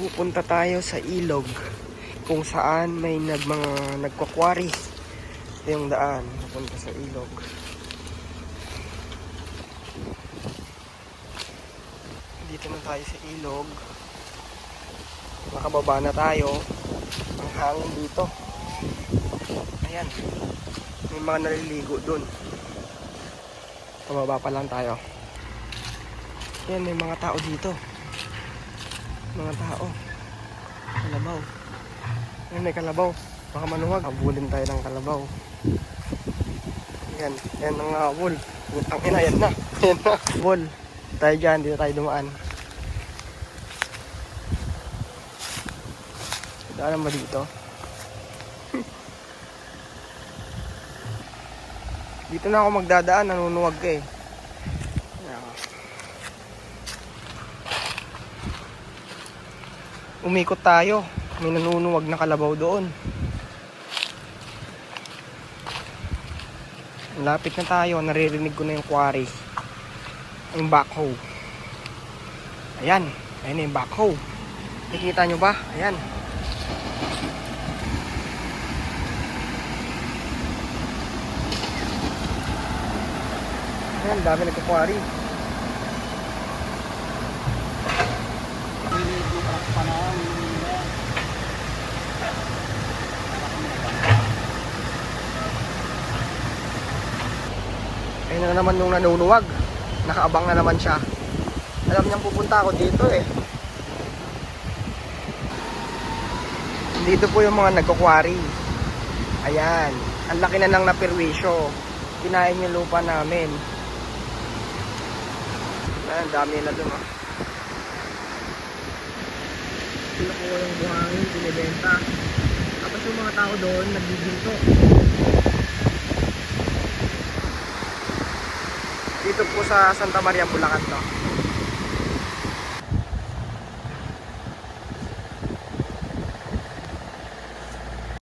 pupunta tayo sa ilog kung saan may nag mga nagkukwari. Ito yung daan pupunta sa ilog. Dito na tayo sa ilog. Nakababa na tayo. Ang hangin dito. Ayan. May mga naliligo dun. Pababa pa lang tayo. Ayan, may mga tao dito. Mga tao. Kalabaw. Ayan, may kalabaw. Baka manuwag. Abulin tayo ng kalabaw. Ayan, ayan ang habol. Ang ina, ayan na. Ayan na. Habol. Tayo dyan, dito tayo dumaan. Daanan ba dito? dito na ako magdadaan, nanunuwag ka eh. Umikot tayo. May nanunuwag na kalabaw doon. Lapit na tayo. Naririnig ko na yung quarry. Yung backhoe. Ayan. Ayan na yung backhoe. Nakikita nyo ba? Ayan. Ayan, dami nagkukwari. Ayun na naman yung nanunuwag. Nakaabang na naman siya. Alam niyang pupunta ako dito eh. Dito po yung mga nagkukwari. Ayan. Ang laki na ng napirwisyo. Kinain yung lupa namin. Ayan, dami na dun. Sila po yung buhangin, binibenta. Tapos yung mga tao doon, nagbiginto. sa Santa Maria, Bulacan to.